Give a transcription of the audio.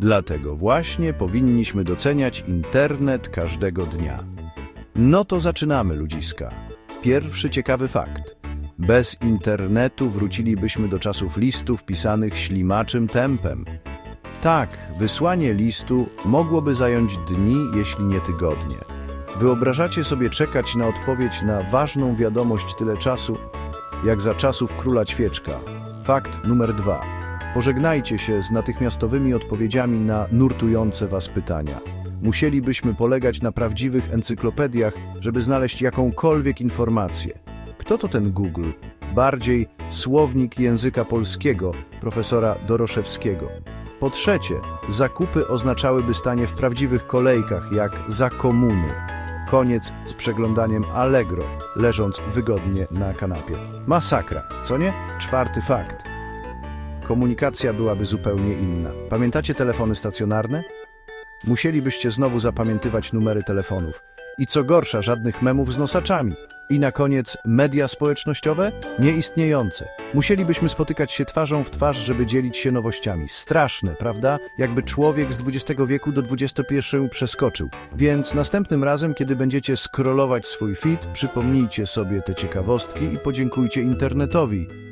Dlatego właśnie powinniśmy doceniać internet każdego dnia. No to zaczynamy, ludziska. Pierwszy ciekawy fakt. Bez internetu wrócilibyśmy do czasów listów pisanych ślimaczym tempem. Tak, wysłanie listu mogłoby zająć dni, jeśli nie tygodnie. Wyobrażacie sobie czekać na odpowiedź na ważną wiadomość tyle czasu, jak za czasów króla ćwieczka. Fakt numer dwa. Pożegnajcie się z natychmiastowymi odpowiedziami na nurtujące Was pytania. Musielibyśmy polegać na prawdziwych encyklopediach, żeby znaleźć jakąkolwiek informację. Kto to ten Google? Bardziej słownik języka polskiego profesora Doroszewskiego. Po trzecie, zakupy oznaczałyby stanie w prawdziwych kolejkach, jak za komuny. Koniec z przeglądaniem Allegro, leżąc wygodnie na kanapie. Masakra, co nie? Czwarty fakt. Komunikacja byłaby zupełnie inna. Pamiętacie telefony stacjonarne? Musielibyście znowu zapamiętywać numery telefonów. I co gorsza, żadnych memów z nosaczami. I na koniec media społecznościowe? Nieistniejące. Musielibyśmy spotykać się twarzą w twarz, żeby dzielić się nowościami. Straszne, prawda? Jakby człowiek z XX wieku do XXI przeskoczył. Więc następnym razem, kiedy będziecie scrollować swój feed, przypomnijcie sobie te ciekawostki i podziękujcie internetowi.